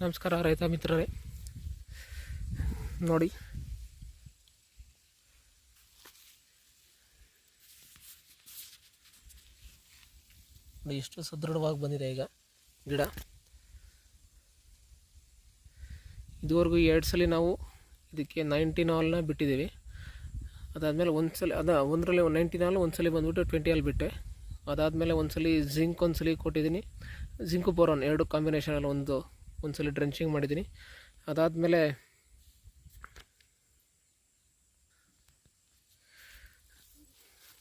ನಮಸ್ಕಾರ ರೈತ ಮಿತ್ರರೇ. ನೋಡಿ. ಎಷ್ಟು ಸದೃಢವಾಗಿ ಬಂದಿದೆ ಈಗ ಗಿಡ. ಇದುವರೆಗೂ ಎರಡು ಸಲ ನಾವು ಇದಕ್ಕೆ ನೈಂಟೀನ್ ಆಲ್ನ ಬಿಟ್ಟಿದ್ದೀವಿ. ಅದಾದಮೇಲೆ ಒಂದು ಸಲ, ಅದ ಒಂದರಲ್ಲಿ ನೈಂಟೀನ್ ಆಲ್ ಒಂದು ಸಲ ಬಂದುಬಿಟ್ಟು ಟ್ವೆಂಟಿ ಆಲ್ ಬಿಟ್ಟೆ. ಅದಾದಮೇಲೆ ಒಂದು ಸಲ ಜಿಂಕ್ ಒಂದು ಸಲ ಕೊಟ್ಟಿದ್ದೀನಿ. ಜಿಂಕು ಬೋರಾನ್ ಎರಡು ಕಾಂಬಿನೇಷನಲ್ಲಿ ಒಂದು ಒಂದು ಸಲ ಡ್ರೆಂಚಿಂಗ್ ಮಾಡಿದ್ದೀನಿ. ಅದಾದಮೇಲೆ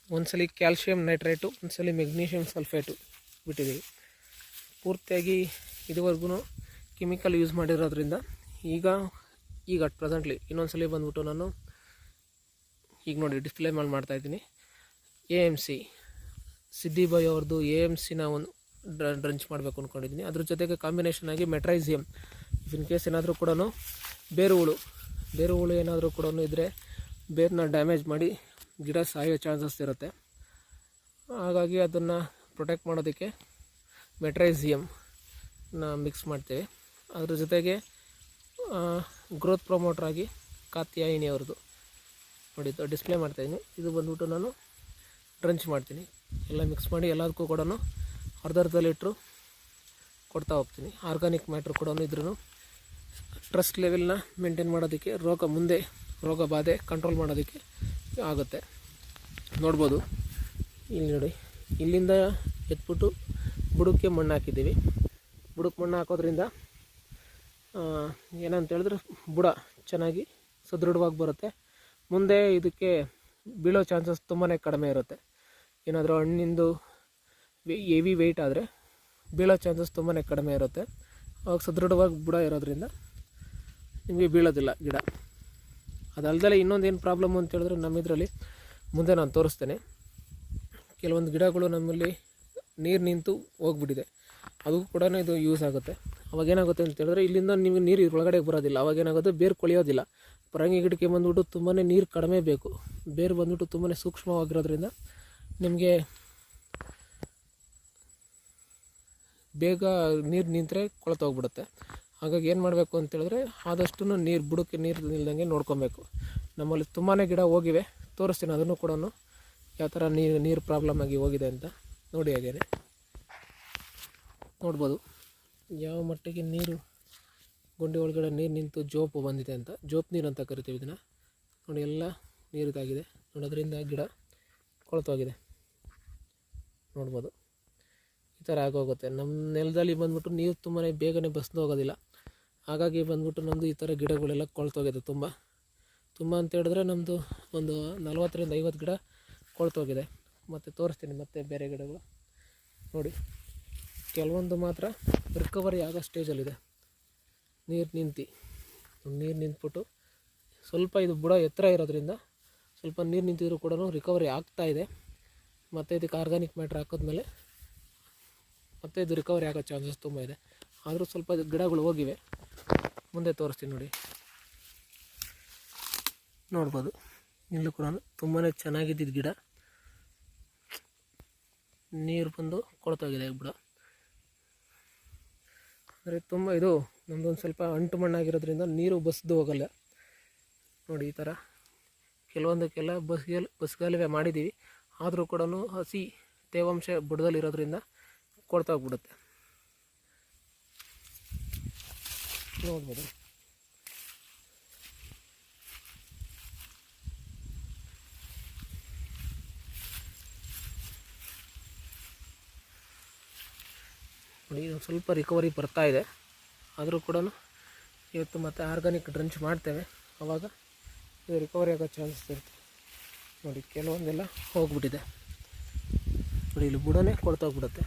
ಒಂದು ಸಲ ಕ್ಯಾಲ್ಶಿಯಂ ನೈಟ್ರೇಟು ಒಂದು ಸಲ ಮೆಗ್ನೀಷಿಯಂ ಸಲ್ಫೇಟು ಬಿಟ್ಟಿದ್ದೀವಿ. ಪೂರ್ತಿಯಾಗಿ ಇದುವರೆಗೂ ಕೆಮಿಕಲ್ ಯೂಸ್ ಮಾಡಿರೋದ್ರಿಂದ ಈಗ ಈಗ ಅಟ್ ಪ್ರೆಸೆಂಟ್ಲಿ ಇನ್ನೊಂದು ಸಲ ಬಂದ್ಬಿಟ್ಟು ನಾನು ಈಗ ನೋಡಿ ಡಿಸ್ಪ್ಲೇ ಮಾಡಿ ಮಾಡ್ತಾಯಿದ್ದೀನಿ ಎ ಎಂ ಸಿ, ಸಿದ್ದಿಬಾಯಿ ಅವ್ರದ್ದು ಎ ಎಂ ಸಿನ ಒಂದು ಡ್ರಂಚ್ ಮಾಡಬೇಕು ಅಂದ್ಕೊಂಡಿದ್ದೀನಿ ಅದ್ರ ಜೊತೆಗೆ ಕಾಂಬಿನೇಷನ್ ಆಗಿ ಮೆಟ್ರೈಸಿಯಮ್ ಇನ್ ಕೇಸ್ ಏನಾದರೂ ಕೂಡ ಬೇರು ಹುಳು ಬೇರು ಹುಳು ಏನಾದರೂ ಕೂಡ ಇದ್ದರೆ ಬೇರನ್ನ ಡ್ಯಾಮೇಜ್ ಮಾಡಿ ಗಿಡ ಸಾಯೋ ಚಾನ್ಸಸ್ ಇರುತ್ತೆ. ಹಾಗಾಗಿ ಅದನ್ನು ಪ್ರೊಟೆಕ್ಟ್ ಮಾಡೋದಕ್ಕೆ ಮೆಟ್ರೈಸಿಯಮ್ನ ಮಿಕ್ಸ್ ಮಾಡ್ತೇವೆ. ಅದ್ರ ಜೊತೆಗೆ ಗ್ರೋತ್ ಪ್ರಮೋಟರ್ ಆಗಿ ಕಾತ್ಯಾಯಿನಿ ಅವ್ರದ್ದು ನೋಡಿ ಡಿಸ್ಪ್ಲೇ ಮಾಡ್ತಾಯಿದ್ದೀನಿ ಇದು ಬಂದ್ಬಿಟ್ಟು ನಾನು ಡ್ರಂಚ್ ಮಾಡ್ತೀನಿ. ಎಲ್ಲ ಮಿಕ್ಸ್ ಮಾಡಿ ಎಲ್ಲದಕ್ಕೂ ಕೂಡ ಅರ್ಧ ಅರ್ಧ ಲೀಟ್ರು ಕೊಡ್ತಾ ಹೋಗ್ತೀನಿ. ಆರ್ಗಾನಿಕ್ ಮ್ಯಾಟ್ರ್ ಕೂಡ ಇದ್ರೂ ಟ್ರಸ್ಟ್ ಲೆವೆಲ್ನ ಮೇಂಟೈನ್ ಮಾಡೋದಕ್ಕೆ, ರೋಗ ಮುಂದೆ, ರೋಗ ಬಾಧೆ ಕಂಟ್ರೋಲ್ ಮಾಡೋದಕ್ಕೆ ಆಗುತ್ತೆ. ನೋಡ್ಬೋದು. ಇಲ್ಲಿ ನೋಡಿ. ಇಲ್ಲಿಂದ ಎತ್ಬಿಟ್ಟು ಬುಡಕ್ಕೆ ಮಣ್ಣು ಹಾಕಿದ್ದೀವಿ. ಬುಡಕ್ಕೆ ಮಣ್ಣು ಹಾಕೋದ್ರಿಂದ ಏನಂತ ಹೇಳಿದ್ರೆ ಬುಡ ಚೆನ್ನಾಗಿ ಸದೃಢವಾಗಿ ಬರುತ್ತೆ. ಮುಂದೆ ಇದಕ್ಕೆ ಬೀಳೋ ಚಾನ್ಸಸ್ ತುಂಬಾ ಕಡಿಮೆ ಇರುತ್ತೆ. ಏನಾದರೂ ಹಣ್ಣಿಂದು ಹೆವಿ ವೆಯ್ಟ್ ಆದರೆ ಬೀಳೋ ಚಾನ್ಸಸ್ ತುಂಬಾ ಕಡಿಮೆ ಇರುತ್ತೆ. ಅವಾಗ ಸದೃಢವಾಗಿ ಬುಡ ಇರೋದ್ರಿಂದ ನಿಮಗೆ ಬೀಳೋದಿಲ್ಲ ಗಿಡ. ಅದಲ್ದಲೆ ಇನ್ನೊಂದು ಏನು ಪ್ರಾಬ್ಲಮ್ ಅಂತ ಹೇಳಿದ್ರೆ ನಮ್ಮಿದ್ರಲ್ಲಿ ಮುಂದೆ ನಾನು ತೋರಿಸ್ತೇನೆ. ಕೆಲವೊಂದು ಗಿಡಗಳು ನಮ್ಮಲ್ಲಿ ನೀರು ನಿಂತು ಹೋಗ್ಬಿಟ್ಟಿದೆ. ಅದು ಕೂಡ ಇದು ಯೂಸ್ ಆಗುತ್ತೆ. ಅವಾಗ ಏನಾಗುತ್ತೆ ಅಂತ ಹೇಳಿದ್ರೆ ಇಲ್ಲಿಂದ ನಿಮಗೆ ನೀರು ಒಳಗಡೆ ಬರೋದಿಲ್ಲ. ಅವಾಗ ಏನಾಗುತ್ತೆ? ಬೇರು ಕೊಳೆಯೋದಿಲ್ಲ. ಪರಂಗಿ ಗಿಡಕ್ಕೆ ಬಂದ್ಬಿಟ್ಟು ತುಂಬಾ ನೀರು ಕಡಿಮೆ ಬೇಕು. ಬೇರು ಬಂದ್ಬಿಟ್ಟು ತುಂಬಾ ಸೂಕ್ಷ್ಮವಾಗಿರೋದ್ರಿಂದ ನಿಮಗೆ ಬೇಗ ನೀರು ನಿಂತರೆ ಕೊಳತೋಗ್ಬಿಡುತ್ತೆ ಹಾಗಾಗಿ ಏನು ಮಾಡಬೇಕು ಅಂತೇಳಿದ್ರೆ ಆದಷ್ಟು ನೀರು, ಬುಡಕ್ಕೆ ನೀರು ನಿಲ್ದಂಗೆ ನೋಡ್ಕೊಬೇಕು. ನಮ್ಮಲ್ಲಿ ತುಂಬಾ ಗಿಡ ಹೋಗಿವೆ. ತೋರಿಸ್ತೀನಿ ಅದನ್ನು ಕೂಡ ಯಾವ ಥರ ನೀರು ನೀರು ಪ್ರಾಬ್ಲಮ್ ಆಗಿ ಹೋಗಿದೆ ಅಂತ ನೋಡಿ ಹಾಗೇನೆ. ನೋಡ್ಬೋದು. ಯಾವ ಮಟ್ಟಿಗೆ ನೀರು ಗುಂಡಿ ಒಳಗಡೆ ನೀರು ನಿಂತು ಜೋಪು ಬಂದಿದೆ ಅಂತ. ಜೋಪ್ ನೀರು ಅಂತ ಕರಿತೀವಿ ಇದನ್ನು. ನೋಡಿ ಎಲ್ಲ ನೀರು ಇದಾಗಿದೆ ನೋಡಿ ಅದರಿಂದ ಗಿಡ ಕೊಳತೋಗಿದೆ ನೋಡ್ಬೋದು. ಥರ ಆಗೋಗುತ್ತೆ ನಮ್ಮ ನೆಲದಲ್ಲಿ ಬಂದ್ಬಿಟ್ಟು ನೀರು ತುಂಬಾ ಬೇಗನೆ ಬಸ್ದು ಹೋಗೋದಿಲ್ಲ. ಹಾಗಾಗಿ ಬಂದ್ಬಿಟ್ಟು ನಮ್ಮದು ಈ ಥರ ಗಿಡಗಳೆಲ್ಲ ಕೊಳ್ತೋಗಿದೆ ತುಂಬ. ತುಂಬ ಅಂತ ಹೇಳಿದ್ರೆ ನಮ್ಮದು ಒಂದು ನಲ್ವತ್ತರಿಂದ ಐವತ್ತು ಗಿಡ ಕೊಳ್ತೋಗಿದೆ. ಮತ್ತು ತೋರಿಸ್ತೀನಿ ಮತ್ತೆ ಬೇರೆ ಗಿಡಗಳು. ನೋಡಿ, ಕೆಲವೊಂದು ಮಾತ್ರ ರಿಕವರಿ ಆಗೋ ಸ್ಟೇಜಲ್ಲಿದೆ ನೀರು ನಿಂತು. ನೀರು ನಿಂತ್ಬಿಟ್ಟು ಸ್ವಲ್ಪ ಇದು ಬುಡ ಎತ್ತರ ಇರೋದ್ರಿಂದ ಸ್ವಲ್ಪ ನೀರು ನಿಂತಿದ್ರು ಕೂಡ ರಿಕವರಿ ಆಗ್ತಾ ಇದೆ. ಮತ್ತು ಇದಕ್ಕೆ ಆರ್ಗಾನಿಕ್ ಮ್ಯಾಟ್ರ್ ಹಾಕಿದ್ಮೇಲೆ ಮತ್ತೆ ಇದು ರಿಕವರಿ ಆಗೋ ಚಾನ್ಸಸ್ ತುಂಬ ಇದೆ. ಆದರೂ ಸ್ವಲ್ಪ ಗಿಡಗಳು ಹೋಗಿವೆ. ಮುಂದೆ ತೋರಿಸ್ತೀನಿ ನೋಡಿ. ನೋಡ್ಬೋದು. ಇಲ್ಲೂ ಕೂಡ ತುಂಬಾ ಚೆನ್ನಾಗಿದ್ದಿದ್ದು ಗಿಡ. ನೀರು ಬಂದು ಕೊಳ್ತೋಗಿದೆ ಬಿಡ ಅಂದರೆ ತುಂಬ ಇದು ನಮ್ಮದೊಂದು ಸ್ವಲ್ಪ ಅಂಟು ಮಣ್ಣಾಗಿರೋದ್ರಿಂದ ನೀರು ಬಸ್ದು ಹೋಗಲ್ಲ. ನೋಡಿ ಈ ಥರ ಕೆಲವೊಂದಕ್ಕೆಲ್ಲ ಬಸ್ಗೆಲ್ ಬಸ್ಗಾಲುವೆ ಮಾಡಿದ್ದೀವಿ ಆದರೂ ಕೂಡ ಹಸಿ ತೇವಾಂಶ ಬುಡದಲ್ಲಿರೋದ್ರಿಂದ ಕೊಳ್ತೋಗ್ಬಿಡುತ್ತೆ ನೋಡ್ಬೋದು. ನೋಡಿ ಸ್ವಲ್ಪ ರಿಕವರಿ ಬರ್ತಾ ಇದೆ. ಆದರೂ ಕೂಡ ಇವತ್ತು ಮತ್ತೆ ಆರ್ಗಾನಿಕ್ ಡ್ರಂಚ್ ಮಾಡ್ತೇವೆ. ಆವಾಗ ಇದು ರಿಕವರಿ ಆಗೋ ಚಾನ್ಸಸ್ ಇರುತ್ತೆ. ನೋಡಿ, ಕೆಲವೊಂದೆಲ್ಲ ಹೋಗ್ಬಿಟ್ಟಿದೆ. ನೋಡಿ, ಇಲ್ಲಿ ಬುಡನೇ ಕೊಳ್ತೋಗ್ಬಿಡುತ್ತೆ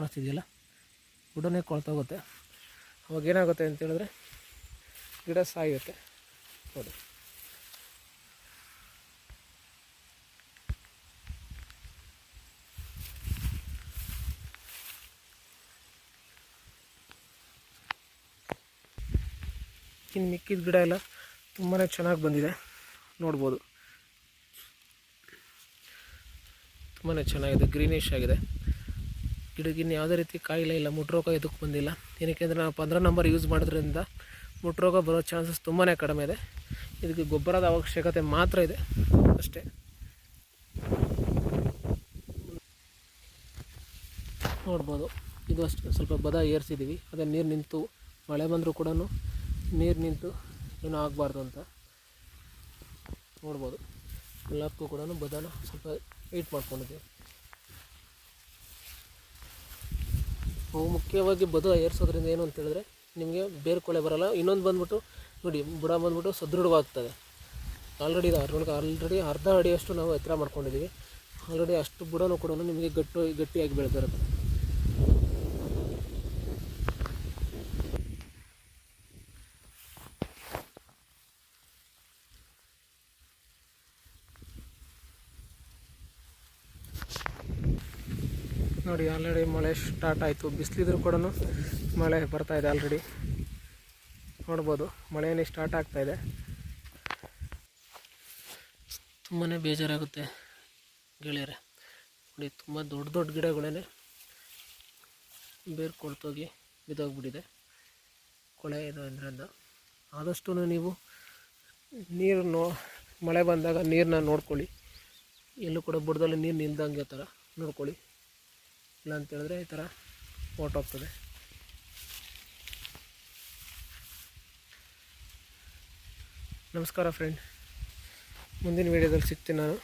ಕಾಣಿಸ್ತಿದೆಯಲ್ಲ? ಬುಡನೇ ಕೊಳ್ತೋಗುತ್ತೆ ಅವಾಗ ಏನಾಗುತ್ತೆ ಅಂತ ಹೇಳಿದ್ರೆ, ಗಿಡ ಸಾಯುತ್ತೆ. ನೋಡಿ. ಇನ್ನು ಮಿಕ್ಕಿದ ಗಿಡ ಎಲ್ಲ ತುಂಬಾ ಚೆನ್ನಾಗಿ ಬಂದಿದೆ. ನೋಡ್ಬೋದು. ತುಂಬಾ ಚೆನ್ನಾಗಿದೆ ಗ್ರೀನಿಶ್ ಆಗಿದೆ. ಇನ್ನು ಯಾವುದೇ ರೀತಿ ಕಾಯಿಲೆ ಇಲ್ಲ ಮುಟ್ರೋಗ ಇದಕ್ಕೆ ಬಂದಿಲ್ಲ. ಏನಕ್ಕೆ ಅಂದರೆ ನಾವು ಪಂದ್ರ ನಂಬರ್ ಯೂಸ್ ಮಾಡೋದ್ರಿಂದ ಮುಟ್ರೋಗ ಬರೋ ಚಾನ್ಸಸ್ ತುಂಬಾ ಕಡಿಮೆ ಇದೆ. ಇದಕ್ಕೆ ಗೊಬ್ಬರದ ಅವಶ್ಯಕತೆ ಮಾತ್ರ ಇದೆ. ಅಷ್ಟೇ. ನೋಡ್ಬೋದು. ಇದು ಅಷ್ಟು. ಸ್ವಲ್ಪ ಬದ ಏರಿಸಿದ್ದೀವಿ ಅದೇ ನೀರು ನಿಂತು, ಮಳೆ ಬಂದರೂ ಕೂಡ ನೀರು ನಿಂತು ಏನೂ ಆಗಬಾರ್ದು ಅಂತ ನೋಡ್ಬೋದು. ಎಲ್ಲಕ್ಕೂ ಕೂಡ ಬದನ ಸ್ವಲ್ಪ ಹೀಟ್ ಮಾಡ್ಕೊಂಡಿದ್ದೀವಿ. ಅವು ಮುಖ್ಯವಾಗಿ ಬದು ಏರಿಸೋದ್ರಿಂದ ಏನು ಅಂತ ಹೇಳಿದ್ರೆ ನಿಮಗೆ ಬೇರೆ ಕೊಳೆ ಬರಲ್ಲ. ಇನ್ನೊಂದು ಬಂದ್ಬಿಟ್ಟು ನೋಡಿ, ಬುಡ ಬಂದ್ಬಿಟ್ಟು ಸದೃಢವಾಗ್ತದೆ. ಆಲ್ರೆಡಿ ಇದು. ಆಲ್ರೆಡಿ ಅರ್ಧ ಅಡಿಯಷ್ಟು ನಾವು ಎತ್ತರ ಮಾಡ್ಕೊಂಡಿದ್ದೀವಿ. ಆಲ್ರೆಡಿ ಅಷ್ಟು ಬುಡನೂ ಕೂಡ ನಿಮಗೆ ಗಟ್ಟು, ಗಟ್ಟಿಯಾಗಿ ಬೆಳೆದಿರುತ್ತೆ. ನೋಡಿ ಆಲ್ರೆಡಿ ಮಳೆ ಸ್ಟಾರ್ಟ್ ಆಯಿತು. ಬಿಸಿಲಿದ್ರು ಕೂಡ ಮಳೆ ಬರ್ತಾ ಇದೆ ಆಲ್ರೆಡಿ ನೋಡ್ಬೋದು ಮಳೆಯೇ ಸ್ಟಾರ್ಟ್ ಆಗ್ತಾ ಇದೆ. ತುಂಬಾ ಬೇಜಾರಾಗುತ್ತೆ ಗೆಳೆಯರೆ. ನೋಡಿ, ತುಂಬ ದೊಡ್ಡ ದೊಡ್ಡ ಗಿಡಗಳೇ ಬೇರು ಕೊಳ್ತೋಗಿ ಬಿದ್ದೋಗ್ಬಿಟ್ಟಿದೆ. ಕೊಳೆ ಇದರಿಂದ. ಆದಷ್ಟು ನೀವು ನೀರು ನೋ ಮಳೆ ಬಂದಾಗ ನೀರನ್ನ ನೋಡ್ಕೊಳ್ಳಿ. ಎಲ್ಲೂ ಕೂಡ ಬುಡದಲ್ಲಿ ನೀರು ನಿಲ್ದಂಗೆ ಥರ ನೋಡ್ಕೊಳ್ಳಿ. ಇಲ್ಲ ಅಂತ ಹೇಳಿದ್ರೆ ಈ ಥರ ಹೋಗ್ತದೆ. ನಮಸ್ಕಾರ ಫ್ರೆಂಡ್ ಮುಂದಿನ ವೀಡಿಯೋದಲ್ಲಿ ಸಿಗ್ತೀನಿ ನಾನು.